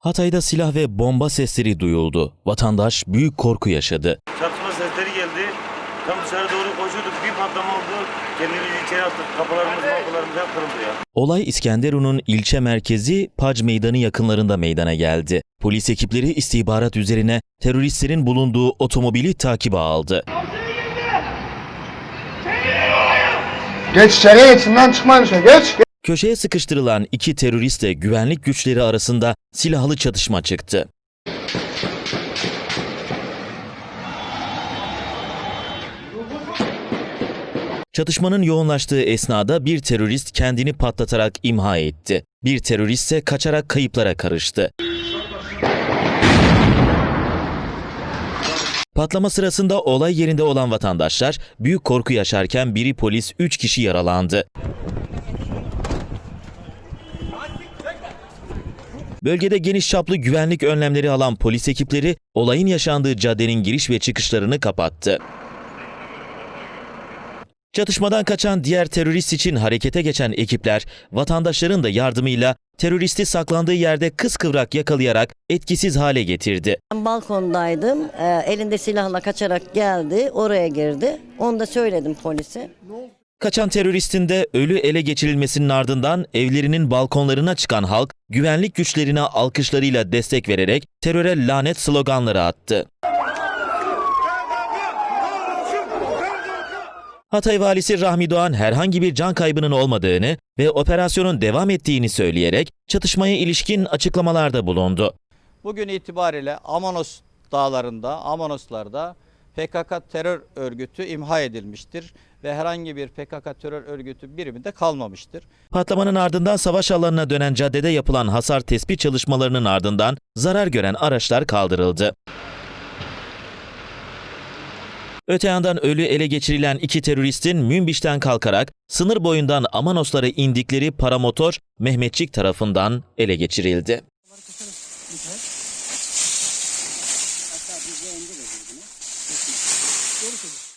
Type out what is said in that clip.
Hatay'da silah ve bomba sesleri duyuldu. Vatandaş büyük korku yaşadı. Çatışma sesleri geldi. Tam dışarı doğru koşuyorduk. Bir patlama oldu. Kendimizi içeri attık. Kapılarımız kapılarımız hep kırıldı ya. Olay İskenderun'un ilçe merkezi Pac Meydanı yakınlarında meydana geldi. Polis ekipleri istihbarat üzerine teröristlerin bulunduğu otomobili takibe aldı. Geç içeriye geçsin lan çıkmayın dışarı geç. Köşeye sıkıştırılan iki teröristle güvenlik güçleri arasında silahlı çatışma çıktı. Çatışmanın yoğunlaştığı esnada bir terörist kendini patlatarak imha etti. Bir terörist ise kaçarak kayıplara karıştı. Patlama sırasında olay yerinde olan vatandaşlar büyük korku yaşarken biri polis 3 kişi yaralandı. Bölgede geniş çaplı güvenlik önlemleri alan polis ekipleri olayın yaşandığı caddenin giriş ve çıkışlarını kapattı. Çatışmadan kaçan diğer terörist için harekete geçen ekipler vatandaşların da yardımıyla teröristi saklandığı yerde kıskıvrak yakalayarak etkisiz hale getirdi. Ben balkondaydım. Ee, elinde silahla kaçarak geldi. Oraya girdi. Onu da söyledim polise. Kaçan teröristin de ölü ele geçirilmesinin ardından evlerinin balkonlarına çıkan halk güvenlik güçlerine alkışlarıyla destek vererek teröre lanet sloganları attı. Hatay valisi Rahmi Doğan herhangi bir can kaybının olmadığını ve operasyonun devam ettiğini söyleyerek çatışmaya ilişkin açıklamalarda bulundu. Bugün itibariyle Amanos dağlarında, Amanoslarda PKK terör örgütü imha edilmiştir ve herhangi bir PKK terör örgütü biriminde kalmamıştır. Patlamanın ardından savaş alanına dönen caddede yapılan hasar tespit çalışmalarının ardından zarar gören araçlar kaldırıldı. Öte yandan ölü ele geçirilen iki teröristin Münbiş'ten kalkarak sınır boyundan Amanoslara indikleri paramotor Mehmetçik tarafından ele geçirildi. ゴルフです。